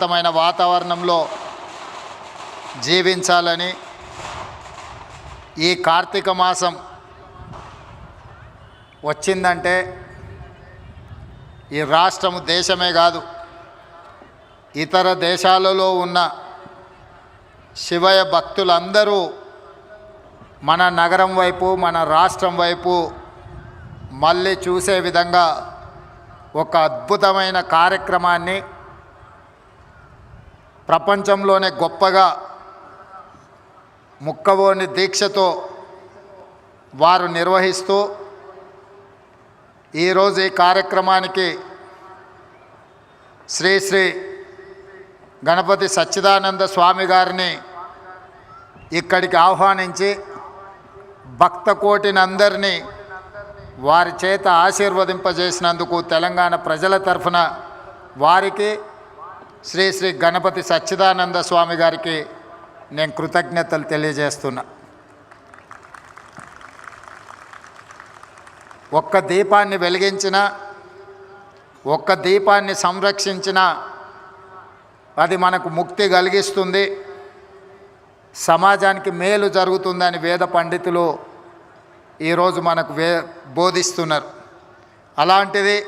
ప్రశాంతమైన వాతావరణంలో జీవించాలని ఈ కార్తీక మాసం వచ్చిందంటే ఈ రాష్ట్రము దేశమే కాదు ఇతర దేశాలలో ఉన్న శివయ భక్తులందరూ మన నగరం వైపు మన రాష్ట్రం వైపు మళ్ళీ చూసే విధంగా ఒక అద్భుతమైన కార్యక్రమాన్ని ప్రపంచంలోనే గొప్పగా ముక్కవోని దీక్షతో వారు నిర్వహిస్తూ ఈరోజు ఈ కార్యక్రమానికి శ్రీ శ్రీ గణపతి సచ్చిదానంద స్వామి గారిని ఇక్కడికి ఆహ్వానించి భక్త కోటినందరినీ వారి చేత ఆశీర్వదింపజేసినందుకు తెలంగాణ ప్రజల తరఫున వారికి శ్రీ శ్రీ గణపతి సచ్చిదానంద స్వామి గారికి నేను కృతజ్ఞతలు తెలియజేస్తున్నా. ఒక్క దీపాన్ని వెలిగించిన ఒక్క దీపాన్ని సంరక్షించిన అది మనకు ముక్తి కలిగిస్తుంది. సమాజానికి మేలు జరుగుతుందని వేద పండితులు ఈరోజు మనకు వే బోధిస్తున్నారు. అలాంటిది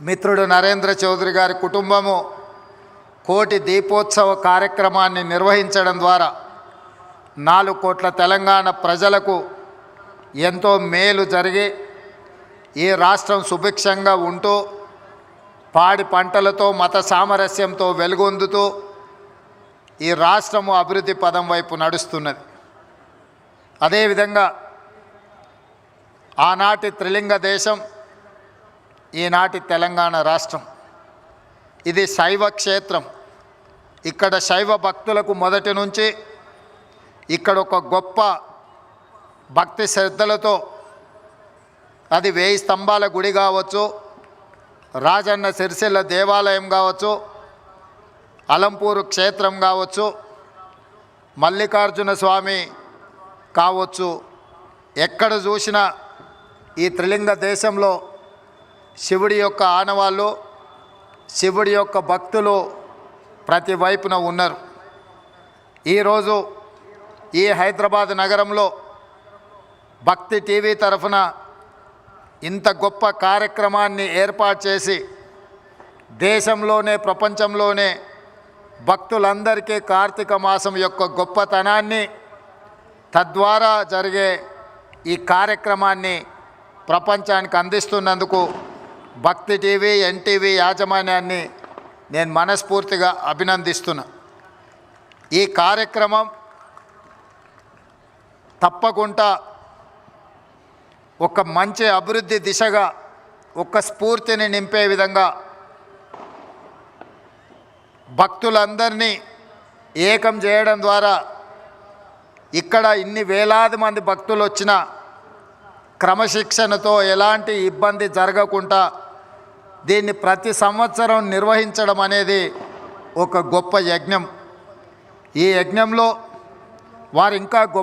మిత్రుడు నరేంద్ర చౌదరి గారి కుటుంబము కోటి దీపోత్సవ కార్యక్రమాన్ని నిర్వహించడం ద్వారా నాలుగు కోట్ల తెలంగాణ ప్రజలకు ఎంతో మేలు జరిగి ఈ రాష్ట్రం సుభిక్షంగా ఉంటూ పాడి పంటలతో మత సామరస్యంతో వెలుగొందుతూ ఈ రాష్ట్రము అభివృద్ధి పదం వైపు నడుస్తున్నది. అదేవిధంగా ఆనాటి త్రిలింగ దేశం ఈనాటి తెలంగాణ రాష్ట్రం. ఇది శైవ క్షేత్రం. ఇక్కడ శైవ భక్తులకు మొదటి నుంచి ఇక్కడ ఒక గొప్ప భక్తి శ్రద్ధలతో అది వేయి స్తంభాల గుడి కావచ్చు రాజన్న సిరిసిల్ల దేవాలయం కావచ్చు అలంపూరు క్షేత్రం కావచ్చు మల్లికార్జున స్వామి కావచ్చు. ఎక్కడ చూసినా ఈ త్రిలింగ దేశంలో శివుడి యొక్క ఆనవాళ్ళు శివుడి యొక్క భక్తులు ప్రతి వైపున ఉన్నారు. ఈరోజు ఈ హైదరాబాద్ నగరంలో భక్తి టీవీ తరఫున ఇంత గొప్ప కార్యక్రమాన్ని ఏర్పాటు చేసి దేశంలోనే ప్రపంచంలోనే భక్తులందరికీ కార్తీక మాసం యొక్క గొప్పతనాన్ని తద్వారా జరిగే ఈ కార్యక్రమాన్ని ప్రపంచానికి అందిస్తున్నందుకు భక్తి టీవీ ఎన్టీవీ యాజమాన్యాన్ని నేను మనస్ఫూర్తిగా అభినందిస్తున్నా. ఈ కార్యక్రమం తప్పకుండా ఒక మంచి అభివృద్ధి దిశగా ఒక స్ఫూర్తిని నింపే విధంగా భక్తులందరినీ ఏకం చేయడం ద్వారా ఇక్కడ ఇన్ని వేలాది మంది భక్తులు వచ్చిన క్రమశిక్షణతో ఎలాంటి ఇబ్బంది జరగకుండా దీన్ని ప్రతి సంవత్సరం నిర్వహించడం అనేది ఒక గొప్ప యజ్ఞం. ఈ యజ్ఞంలో వారు ఇంకా గొప్ప